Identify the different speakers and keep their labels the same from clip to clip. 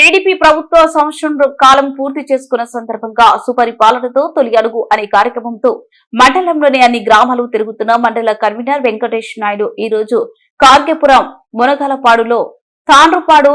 Speaker 1: TDP ప్రభుత్వ సంవత్సరం కాలం పూర్తి చేసుకున్న సందర్భంగా సుపరిపాలనతో తొలి అడుగు అనే కార్యక్రమంతో మండలంలోని అన్ని గ్రామాలు తిరుగుతున్న మండల కన్వీనర్ వెంకటేష్ నాయుడు ఈ రోజు కార్గెపురం మునగలపాడులో తాండ్రుపాడు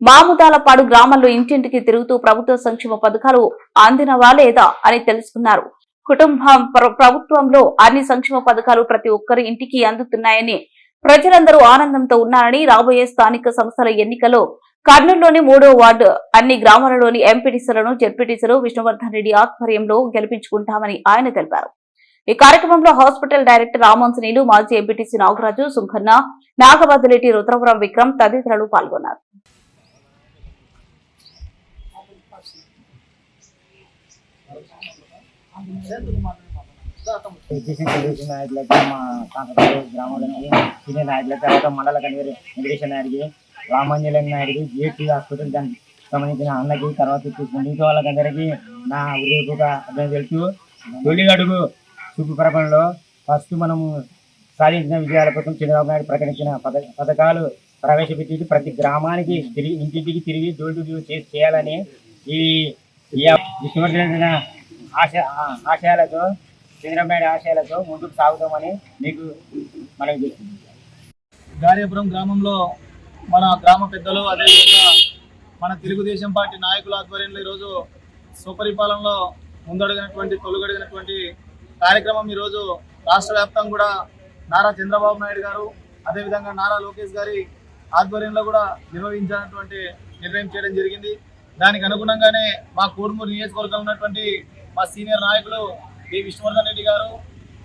Speaker 1: మాముదాలపాడు గ్రామాల్లో ఇంటింటికి తిరుగుతూ ప్రభుత్వ సంక్షేమ పథకాలు అందినవా లేదా అని తెలుసుకున్నారు. కుటుంబం ప్రభుత్వంలో అన్ని సంక్షేమ పథకాలు ప్రతి ఒక్కరి ఇంటికి అందుతున్నాయని ప్రజలందరూ ఆనందంతో ఉన్నారని రాబోయే స్థానిక సంస్థల ఎన్నికలో కర్నూలులోని మూడో వార్డు అన్ని గ్రామాలలోని ఎంపీటీసీలను జెడ్పీటీసీలు విష్ణువర్ధన్ రెడ్డి ఆధ్వర్యంలో గెలిపించుకుంటామని ఆయన తెలిపారు. ఈ కార్యక్రమంలో హాస్పిటల్ డైరెక్టర్ రామాంజనేయులు మాజీ ఎంపీటీసీ నాగరాజు సుంకన్న నాగబద్దులెట్టి రుద్రవరం విక్రమ్ తదితరులు పాల్గొన్నారు.
Speaker 2: ఎడ్యుకేషన్ తెలుగుదేశం నాయకులకి మా సీనియర్ నాయకుల తర్వాత మండల కన్వీనర్ వెంకటేశ్వర నాయుడికి రామాంజనేయ నాయుడు జిఎస్టీ హాస్పిటల్ దానికి సంబంధించిన అన్నకి తర్వాత వచ్చేసి మిగతా వాళ్ళకందరికీ నా హృదయపూర్వక అర్థం తెలుసు తొలి అడుగు చూపు ప్రకటనలో ఫస్ట్ మనము సాధించిన విజయాల కోసం చంద్రబాబు నాయుడు ప్రకటించిన పథ పథకాలు ప్రవేశపెట్టి ప్రతి గ్రామానికి తిరిగి ఇంటింటికి తిరిగి డోర్ టు డోర్ చేసి చేయాలని ఈ ఈ ఆశ ఆశయాలతో చంద్రబాబు నాయుడు ఆశయాలతో ముందుకు సాగుతామని మీకు మనం చెప్తుంది
Speaker 3: గార్యపురం గ్రామంలో మన గ్రామ పెద్దలు అదేవిధంగా మన తెలుగుదేశం పార్టీ నాయకుల ఆధ్వర్యంలో ఈరోజు సుపరిపాలనలో ముందడుగినటువంటి తొలుగడిగినటువంటి కార్యక్రమం ఈరోజు రాష్ట్ర వ్యాప్తంగా కూడా నారా చంద్రబాబు నాయుడు గారు అదేవిధంగా నారా లోకేష్ గారి ఆధ్వర్యంలో కూడా నిర్వహించినటువంటి నిర్ణయం చేయడం జరిగింది. దానికి అనుగుణంగానే మా కోడుమూరు నియోజకవర్గంలో ఉన్నటువంటి మా సీనియర్ నాయకులు బి విష్ణువర్ధన్ రెడ్డి గారు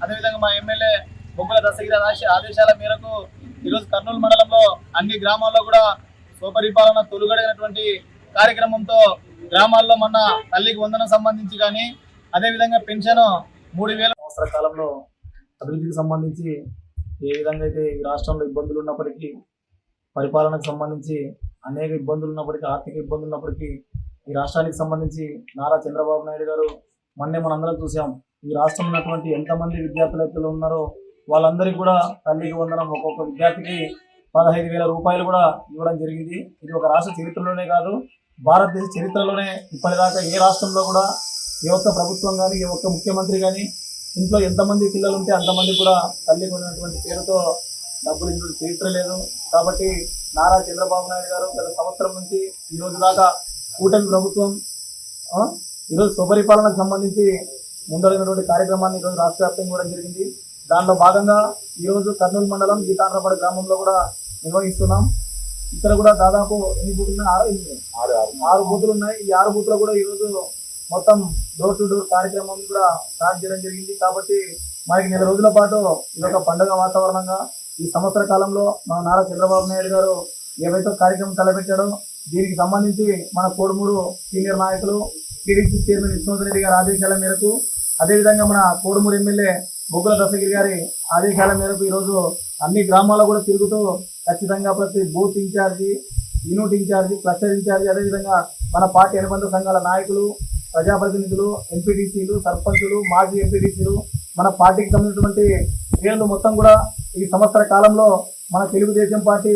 Speaker 3: అదేవిధంగా మా ఎమ్మెల్యే బొగ్గుల దశగిరి ఆశ ఆదేశాల మేరకు ఈరోజు కర్నూలు మండలంలో అన్ని గ్రామాల్లో కూడా స్వపరిపాలన తొలుగడైనటువంటి కార్యక్రమంతో గ్రామాల్లో మొన్న తల్లికి వందనం సంబంధించి కానీ అదేవిధంగా పెన్షన్ మూడు వేల సంవత్సర కాలంలో అభివృద్ధికి సంబంధించి ఏ విధంగా అయితే ఈ రాష్ట్రంలో ఇబ్బందులు ఉన్నప్పటికీ పరిపాలనకు సంబంధించి అనేక ఇబ్బందులు ఉన్నప్పటికీ ఆర్థిక ఇబ్బందులు ఉన్నప్పటికీ ఈ రాష్ట్రానికి సంబంధించి నారా చంద్రబాబు నాయుడు గారు మొన్నే మనందరం చూసాం ఈ రాష్ట్రంలో ఉన్నటువంటి ఎంతమంది విద్యార్థులు ఉన్నారో వాళ్ళందరికీ కూడా తల్లికి వందనం ఒక్కొక్క విద్యార్థికి పదహైదు వేల రూపాయలు కూడా ఇవ్వడం జరిగింది. ఇది ఒక రాష్ట్ర చరిత్రలోనే కాదు భారతదేశ చరిత్రలోనే ఇప్పటిదాకా ఏ రాష్ట్రంలో కూడా ఏ ఒక్క ప్రభుత్వం కానీ ఏ ఒక్క ముఖ్యమంత్రి కానీ ఇంట్లో ఎంతమంది పిల్లలు ఉంటే అంతమంది కూడా తల్లికి ఉన్నటువంటి పేరుతో డబ్బులు ఇటువంటి చరిత్ర లేదు. కాబట్టి నారా చంద్రబాబు నాయుడు గారు గత సంవత్సరం నుంచి ఈ రోజు దాకా కూటమి ప్రభుత్వం ఈరోజు స్వపరిపాలనకు సంబంధించి ముందడిగినటువంటి కార్యక్రమాన్ని ఈరోజు రాష్ట్ర వ్యాప్తంగా కూడా జరిగింది. దానిలో భాగంగా ఈరోజు కర్నూలు మండలం గీతాంధ్రపాడు గ్రామంలో కూడా నిర్వహిస్తున్నాం. ఇక్కడ కూడా దాదాపు ఎన్ని బూతులు ఉన్నాయి? ఆరు ఎనిమిది. ఆరు బూతులు ఉన్నాయి. ఈ ఆరు బూతులు కూడా ఈరోజు మొత్తం డోర్ టు డోర్ కార్యక్రమం కూడా స్టార్ట్ చేయడం జరిగింది. కాబట్టి మనకి నెల రోజుల పాటు ఇది ఒక పండుగ వాతావరణంగా ఈ సంవత్సర కాలంలో మన నారా చంద్రబాబు నాయుడు గారు ఏవైతే కార్యక్రమం తలపెట్టాడో దీనికి సంబంధించి మన కోడుమూరు సీనియర్ నాయకులు టీడీపీ చైర్మన్ విష్ణువర్ధన్ రెడ్డి గారి ఆదేశాల మేరకు అదేవిధంగా మన కోడుమూరు ఎమ్మెల్యే బొగ్గుల దశగిరి గారి ఆదేశాల మేరకు ఈరోజు అన్ని గ్రామాల్లో కూడా తిరుగుతూ ఖచ్చితంగా ప్రతి booth incharge unit incharge cluster incharge అదేవిధంగా మన పార్టీ అనుబంధ సంఘాల నాయకులు ప్రజాప్రతినిధులు ఎంపీటీసీలు సర్పంచులు మాజీ ఎంపీటీసీలు మన పార్టీకి సంబంధించినటువంటి శ్రేణులు మొత్తం కూడా ఈ సంవత్సర కాలంలో మన తెలుగుదేశం పార్టీ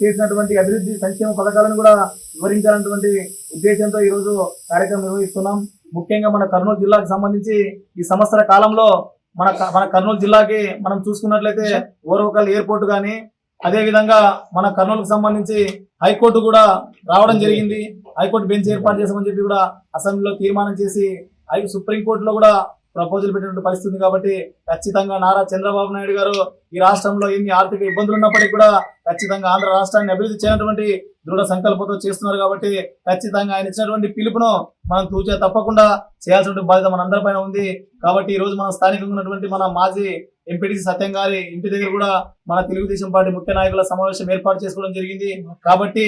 Speaker 3: చేసినటువంటి అభివృద్ధి సంక్షేమ పథకాలను కూడా వివరించాలన్నటువంటి ఉద్దేశంతో ఈరోజు కార్యక్రమం నిర్వహిస్తున్నాం. ముఖ్యంగా మన కర్నూలు జిల్లాకు సంబంధించి ఈ సంవత్సర కాలంలో మన మన కర్నూలు జిల్లాకి మనం చూసుకున్నట్లయితే ఓర్వకల్ ఎయిర్పోర్ట్ కానీ అదే విధంగా మన కర్నూలుకు సంబంధించి హైకోర్టు కూడా రావడం జరిగింది. హైకోర్టు బెంచ్ ఏర్పాటు చేసామని చెప్పి కూడా అసెంబ్లీలో తీర్మానం చేసి సుప్రీంకోర్టులో కూడా ప్రపోజల్ పెట్టినటువంటి పరిస్థితి కాబట్టి ఖచ్చితంగా నారా చంద్రబాబు నాయుడు గారు ఈ రాష్ట్రంలో ఎన్ని ఆర్థిక ఇబ్బందులు ఉన్నప్పటికీ కూడా ఖచ్చితంగా ఆంధ్ర రాష్ట్రాన్ని అభివృద్ధి చేయనటువంటి దృఢ సంకల్పంతో చేస్తున్నారు కాబట్టి ఖచ్చితంగా ఆయన ఇచ్చినటువంటి పిలుపును మనం తూచే తప్పకుండా చేయాల్సిన బాధ్యత మనందరిపైన ఉంది. కాబట్టి ఈ రోజు మన స్థానికంగా ఉన్నటువంటి మన మాజీ ఎంపీటీసీ సత్యం గారి ఇంటి దగ్గర కూడా మన తెలుగుదేశం పార్టీ ముఖ్య నాయకుల సమావేశం ఏర్పాటు చేసుకోవడం జరిగింది. కాబట్టి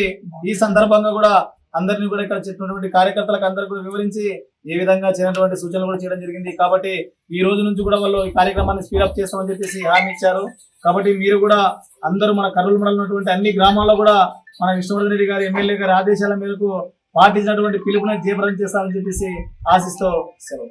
Speaker 3: ఈ సందర్భంగా కూడా అందరినీ కూడా ఇక్కడ చెప్పినటువంటి కార్యకర్తలకు అందరికీ కూడా వివరించి ఏ విధంగా చేయనటువంటి సూచనలు కూడా చేయడం జరిగింది. కాబట్టి ఈ రోజు నుంచి కూడా వాళ్ళు ఈ కార్యక్రమాన్ని స్పీడప్ చేస్తామని చెప్పేసి హామీ ఇచ్చారు. కాబట్టి మీరు కూడా అందరూ మన కర్నూలు మండలం ఉన్నటువంటి అన్ని గ్రామాల్లో కూడా మన విష్ణువర్ధన్ రెడ్డి గారు ఎమ్మెల్యే గారి ఆదేశాల మేరకు పాటించినటువంటి పిలుపుని జయప్రదం చేస్తామని చెప్పేసి ఆశిస్తూ సెలవు.